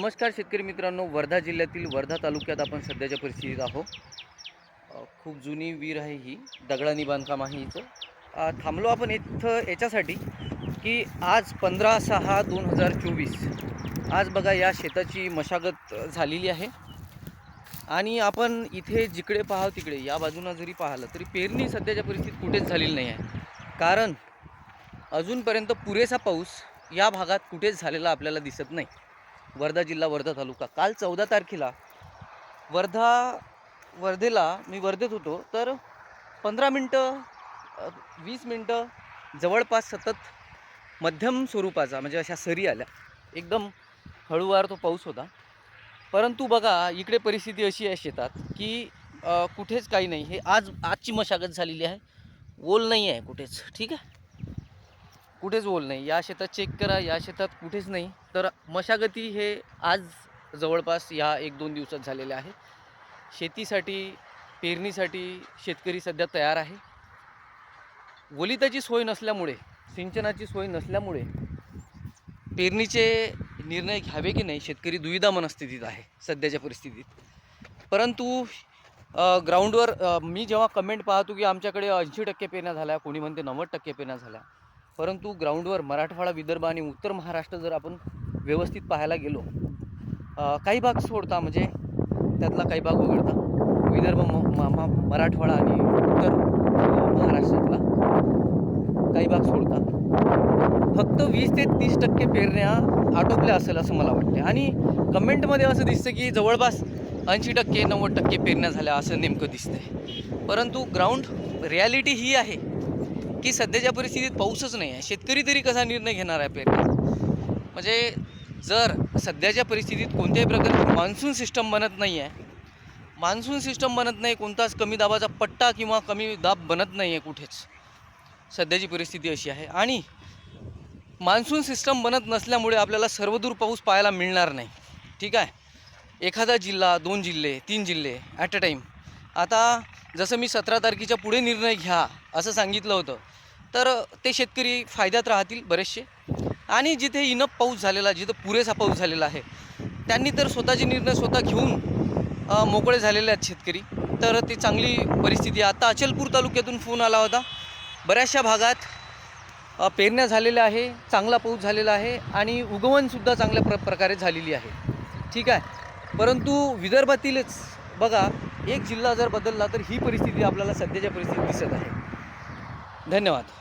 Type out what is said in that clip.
नमस्कार शेतकरी मित्रांनो वर्धा जिल्ह्यातील वर्धा तालुक्यात आपण सध्याच्या परिस्थितीत आहोत. खूप जुनी वीर आहे ही दगडानी बांधकाम आहे इथं. थांबलो आपण इथं याच्यासाठी की आज पंधरा सहा दोन हजार चोवीस आज बघा या शेताची मशागत झालेली आहे. आणि आपण इथे जिकडे पाहाव तिकडे या बाजूनं जरी पाहिलं तरी पेरणी सध्याच्या परिस्थितीत कुठेच झालेली नाही आहे. कारण अजूनपर्यंत पुरेसा पाऊस या भागात कुठेच झालेला आपल्याला दिसत नाही. वर्धा जिल्हा वर्धा तालुका. काल चौदा तारखेला वर्धा वर्धेला मी वर्धेत होतो. तर पंधरा मिनटं वीस मिनटं जवळपास सतत मध्यम स्वरूपाचा म्हणजे अशा सरी आल्या. एकदम हळूवार तो पाऊस होता. परंतु बघा इकडे परिस्थिती अशी आहे शेतात की कुठेच काही नाही. हे आज आजची मशागत झालेली आहे. ओल नाही आहे कुठेच. ठीक आहे? कुठेच ओल नाही. या शेतात चेक करा या शेतात कुठेच नाही. तर मशागती हे आज जवळपास या एक दोन दिवसात झालेल्या आहे. शेतीसाठी पेरणीसाठी शेतकरी सध्या तयार आहे. ओलिताची सोय नसल्यामुळे सिंचनाची सोय नसल्यामुळे पेरणीचे निर्णय घ्यावे की नाही शेतकरी दुविधा मनस्थितीत आहे सध्याच्या परिस्थितीत. परंतु ग्राउंडवर मी जेव्हा कमेंट पाहतो की आमच्याकडे ऐंशी टक्के पेरण्या झाल्या कोणी म्हणते नव्वद टक्के पेरण्या झाल्या परंतु ग्राउंडवर मराठवाडा विदर्भ आणि उत्तर महाराष्ट्र जर आपण व्यवस्थित पाहायला गेलो काही भाग सोडता म्हणजे त्यातला काही भाग वगळता विदर्भ म म- मराठवाडा आणि उत्तर महाराष्ट्रातला काही भाग सोडता. फक्त वीस ते तीस टक्के पेरण्या आटोपल्या असेल असं मला वाटते आणि कमेंटमध्ये असं दिसतं की जवळपास ऐंशी टक्के नव्वद टक्के पेरण्या झाल्या असं नेमकं दिसतंय. परंतु ग्राउंड रियालिटी ही आहे. की सध्याच्या परिस्थितीत पाऊसच नाही आहे. शेतकरी तरी कसा निर्णय घेणार आहे आपल्याला म्हणजे जर सध्याच्या परिस्थितीत कोणत्याही प्रकारची मान्सून सिस्टम बनत नाही आहे मान्सून सिस्टम बनत नाही कोणताच कमी दाबाचा पट्टा किंवा कमी दाब बनत नाही आहे कुठेच. सध्याची परिस्थिती अशी आहे. आणि मान्सून सिस्टम बनत नसल्यामुळे आपल्याला सर्वदूर पाऊस पाहायला मिळणार नाही. ठीक आहे? एखादा जिल्हा दोन जिल्हे तीन जिल्हे ॲट अ टाईम आता जसं मी सतरा तारखेच्या पुढे निर्णय घ्या असं सांगितलं होतं. तर ते शेतकरी फायद्यात राहतील बरेचसे. आणि जिथे इनप पाऊस झालेला जिथं पुरेसा पाऊस झालेला आहे त्यांनी तर स्वतःचे निर्णय स्वतः घेऊन मोकळे झालेले आहेत शेतकरी. तर ती चांगली परिस्थिती आहे. आता अचलपूर तालुक्यातून फोन आला होता. बऱ्याचशा भागात पेरण्या झालेल्या आहे चांगला पाऊस झालेला आहे आणि उगवणसुद्धा चांगल्या प्र प्रकारे झालेली आहे. ठीक आहे? परंतु विदर्भातीलच बघा एक जिल्हा जर बदलला तर ही परिस्थिती आपल्याला सध्याच्या परिस्थितीत दिसत आहे. धन्यवाद.